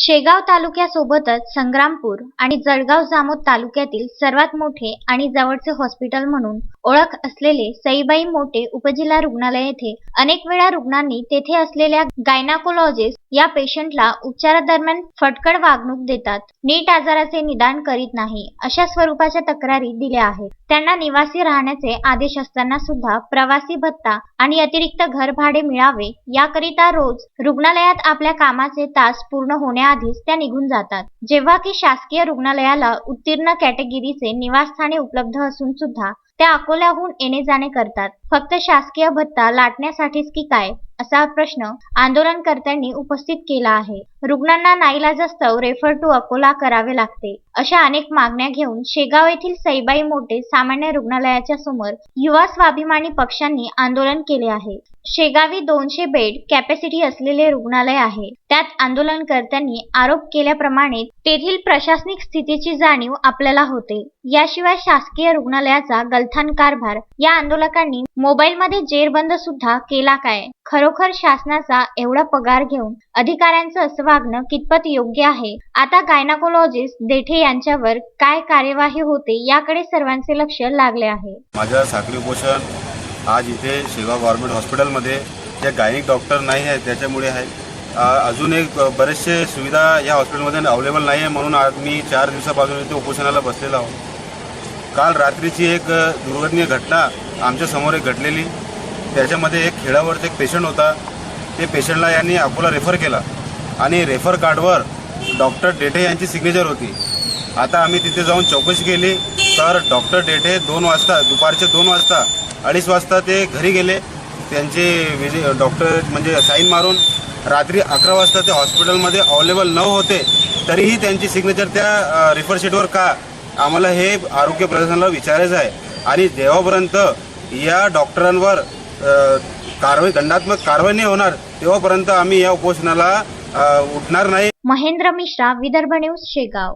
शेगाव तालुक्यासोबतच संग्रामपूर आणि जळगाव जामोद तालुक्यातील सर्वात मोठे आणि जवळचे हॉस्पिटल म्हणून ओळख असलेले सईबाई मोठे उपजिल्हा रुग्णालय येथे अनेक वेळा रुग्णांनी तेथे असलेल्या गायनाकोलॉजिस्ट या पेशंटला उपचारादरम्यान फटकड वागणूक देतात. नीट आजाराचे निदान करीत नाही अशा स्वरूपाच्या तक्रारी दिल्या आहेत. त्यांना निवासी राहण्याचे आदेश असताना सुद्धा प्रवासी भत्ता आणि अतिरिक्त घर भाडे मिळावे याकरिता रोज रुग्णालयात आपल्या कामाचे तास पूर्ण होण्या होण्याआधीच त्या निघून जातात. जेव्हा की शासकीय रुग्णालयाला उत्तीर्ण कॅटेगरीचे निवासस्थाने उपलब्ध असून सुद्धा त्या अकोल्याहून येणे जाणे करतात. फक्त शासकीय भत्ता लाटण्यासाठीच की काय? असा प्रश्न आंदोलनकर्त्यांनी उपस्थित केला आहे. रुग्णांना नाईलाजास्तव रेफर टू अकोला करावे लागते अशा अनेक मागण्या घेऊन शेगाव येथील सईबाई मोठे सामान्य रुग्णालयाच्या समोर युवा स्वाभिमानी पक्षांनी आंदोलन केले आहे. शेगावी दोनशे बेड कॅपॅसिटी असलेले रुग्णालय आहे. त्यात आंदोलनकर्त्यांनी आरोप केल्याप्रमाणे तेथील प्रशासनिक स्थितीची जाणीव आपल्याला होते. याशिवाय शासकीय रुग्णालयाचा गलथान कारभार या आंदोलकांनी मोबाईलमध्ये जेरबंद सुद्धा केला काय? खरोखर शासनाचा एवढा पगार घेऊन अधिकाऱ्यांचं असं वागणं कितपत योग्य आहे? आता गायनाकोलॉजिस्ट देठे यांच्यावर काय कार्यवाही होते याकडे सर्वांचे लक्ष लागले आहे. माझं साखळी उपोषण आज इथे शेगाव गव्हर्नमेंट हॉस्पिटलमध्ये. जे गायनिक डॉक्टर नाही आहे त्याच्यामुळे आहे. अजून एक बरेचसे सुविधा या हॉस्पिटलमध्ये अवेलेबल नाही आहे म्हणून आज मी चार दिवसापासून इथे उपोषणाला बसलेलो आहोत. काल रात्रीची एक दुर्घटनीय घटना आमच्यासमोर एक घडलेली. त्याच्यामध्ये एक खेड्यावरचा एक पेशंट होता. ते पेशंटला यांनी अकोला रेफर केला. आणि रेफर कार्डवर डॉक्टर डेठे यांची सिग्नेचर होती. आता आम्ही तिथे जाऊन चौकशी केली. तर डॉक्टर डेठे दोन वाजता दुपारचे दोन वाजता अडीच वाजता ते घरी गेले. त्यांचे विजि डॉक्टर म्हणजे साईन मारून रात्री अकरा वाजता ते हॉस्पिटलमध्ये अवेलेबल न होते तरीही त्यांची सिग्नेचर त्या रेफर शीटवर का? आम्हाला हे आरोग्य प्रशासनाला विचारायचं आहे. आणि जेव्हापर्यंत या डॉक्टरांवर कारवाई दंडात्मक कारवाई नाही होणार. तेव्हापर्यंत आम्ही या उपोषणाला उठणार नाही. महेंद्र मिश्रा विदर्भ न्यूज शेगाव.